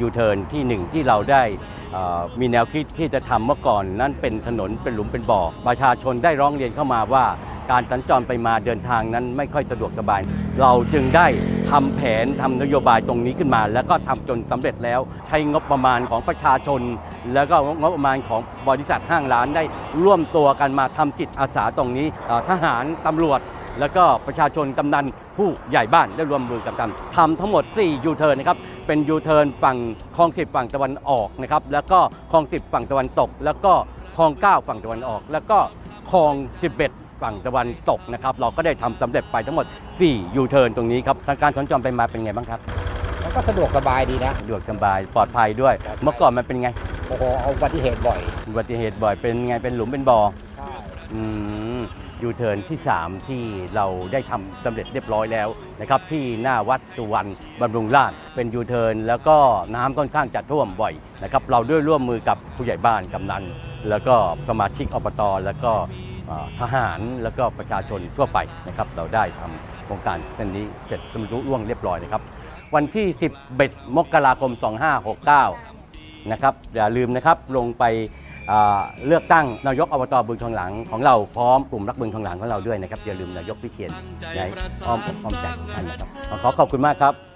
ยูเทิร์นที่หนึ่งที่เราได้มีแนวคิดที่จะทำเมื่อก่อน นั้นเป็นถนนเป็นหลุมเป็นบ่อ ประชาชนได้ร้องเรียนเข้ามาว่าการสัญจรไปมาเดินทางนั้นไม่ค่อยสะดวกสบาย เราจึงได้ทำแผนทำนโยบายตรงนี้ขึ้นมา แล้วก็ทำจนสำเร็จแล้วใช้งบประมาณของประชาชน แล้วก็งบประมาณของบริษัทห้างร้านได้ร่วมตัวกันมาทำจิตอาสาตรงนี้ทหารตำรวจ แล้วก็ประชาชนกำนันผู้ใหญ่บ้านได้ร่วมมือกันทำทำทั้งหมด 4 ยูเทิร์นนะครับ เป็นยูเทิร์นฝั่งคลอง 10 ฝั่งตะวันออกนะครับ แล้วก็คลอง 10 ฝั่งตะวันตก แล้วก็คลอง 9 ฝั่งตะวันออก แล้วก็คลอง 11ฝั่งตะวันตกนะครับ เราก็ได้ทำสำเร็จไปทั้งหมด 4 ยูเทิร์นตรงนี้ครับทางการสัญจรไปมาเป็นไงบ้างครับ มันก็สะดวกสบายดีนะ สะดวกสบายปลอดภัยด้วย เมื่อก่อนมันเป็นไง โอ้โห เอาอุบัติเหตุบ่อย อุบัติเหตุบ่อยเป็นไง เป็นหลุมเป็นบ่อ ใช่ อืม ยูเทิร์นที่ 3 ที่เราได้ทำสำเร็จเรียบร้อยแล้วนะครับที่หน้าวัดสุวรรณบำรุงราชเป็นยูเทิร์นแล้วก็น้ำค่อนข้างจะท่วมบ่อยนะครับเราด้วยร่วมมือกับผู้ใหญ่บ้านกำนัน แล้วก็สมาชิกอบตแล้วก็ทหารแล้วก็ประชาชนทั่วไปนะครับเราได้ทำโครงการเส้นนี้เสร็จสมรุล่วงเรียบร้อยนะครับ วันที่11มกราคม 2569นะครับอย่าลืมนะครับลงไป เลือกตั้งนายกอบตบึงทองหลังของเราพร้อมกลุ่มรักบึงทองหลังของเราด้วยนะครับอย่าลืมนายกพิเชียนในอ้อมอกอ้อมใจของท่านนะครับขอขอบคุณมากครับ